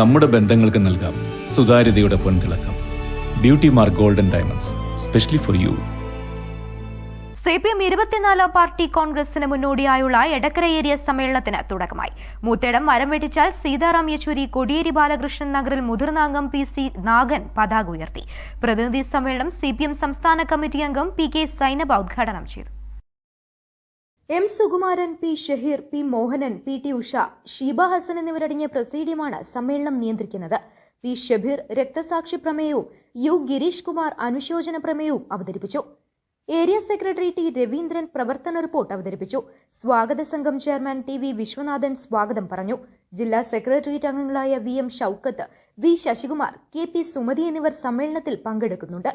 നമ്മുടെ ബന്ധങ്ങൾക്ക് നൽകാം. സുതാര്യതയുടെ പൊൻതിളക്കം. Beauty mark golden diamonds specially for you C P M ഇരുപത്തിനാലാം പാർട്ടി കോൺഗ്രസിന് മുന്നോടിയായുള്ള എടക്കര ഏരിയ സമ്മേളനത്തിന് തുടക്കമായി. മൂത്തേടം മരം വെട്ടിച്ചാൽ സീതാറാം യെച്ചൂരി കൊടിയേരി ബാലകൃഷ്ണൻ നഗറിൽ മുതിർന്ന അംഗം പി സി നാഗൻ പതാക ഉയർത്തി. പ്രതിനിധി സമ്മേളനം സി സംസ്ഥാന കമ്മിറ്റി അംഗം പി കെ സൈനബ ഉദ്ഘാടനം ചെയ്തു. M Sukumaran P Shaheer P Mohanan P T Usha Sheeba Hassan എന്നിവരടങ്ങിയ പ്രസീഡിയമാണ് സമ്മേളനം നിയന്ത്രിക്കുന്നത്. പി ഷബീർ രക്തസാക്ഷി പ്രമേയവും യു ഗിരീഷ് കുമാർ അനുശോചന പ്രമേയവും അവതരിപ്പിച്ചു. ഏരിയ സെക്രട്ടറി ടി രവീന്ദ്രൻ പ്രവർത്തന റിപ്പോർട്ട് അവതരിപ്പിച്ചു. സ്വാഗത സംഘം ചെയർമാൻ ടി വി വിശ്വനാഥൻ സ്വാഗതം പറഞ്ഞു. ജില്ലാ സെക്രട്ടേറിയറ്റ് അംഗങ്ങളായ V M Shoukath V Sasikumar K P Sumathi എന്നിവർ സമ്മേളനത്തിൽ പങ്കെടുക്കുന്നുണ്ട്.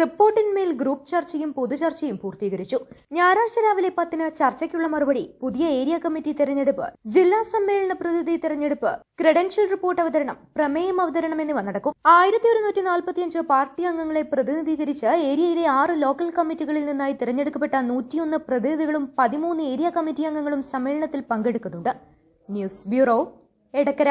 റിപ്പോർട്ടിന്മേൽ ഗ്രൂപ്പ് ചർച്ചയും പൊതുചർച്ചയും പൂർത്തീകരിച്ചു. ഞായറാഴ്ച രാവിലെ പത്തിന് ചർച്ചയ്ക്കുള്ള മറുപടി പുതിയ ഏരിയ കമ്മിറ്റി തെരഞ്ഞെടുപ്പ് ജില്ലാ സമ്മേളന പ്രതിനിധി തെരഞ്ഞെടുപ്പ് ക്രെഡൻഷ്യൽ റിപ്പോർട്ട് അവതരണം പ്രമേയം അവതരണം എന്നിവ നടക്കും. ആയിരത്തി ഒരുന്നൂറ്റി നാൽപ്പത്തിയഞ്ച് പാർട്ടി അംഗങ്ങളെ പ്രതിനിധീകരിച്ച് ഏരിയയിലെ ആറ് ലോക്കൽ കമ്മിറ്റികളിൽ നിന്നായി തിരഞ്ഞെടുക്കപ്പെട്ട നൂറ്റിയൊന്ന് പ്രതിനിധികളും പതിമൂന്ന് ഏരിയ കമ്മിറ്റി അംഗങ്ങളും സമ്മേളനത്തിൽ പങ്കെടുക്കുന്നുണ്ട്. News bureau Edakkara.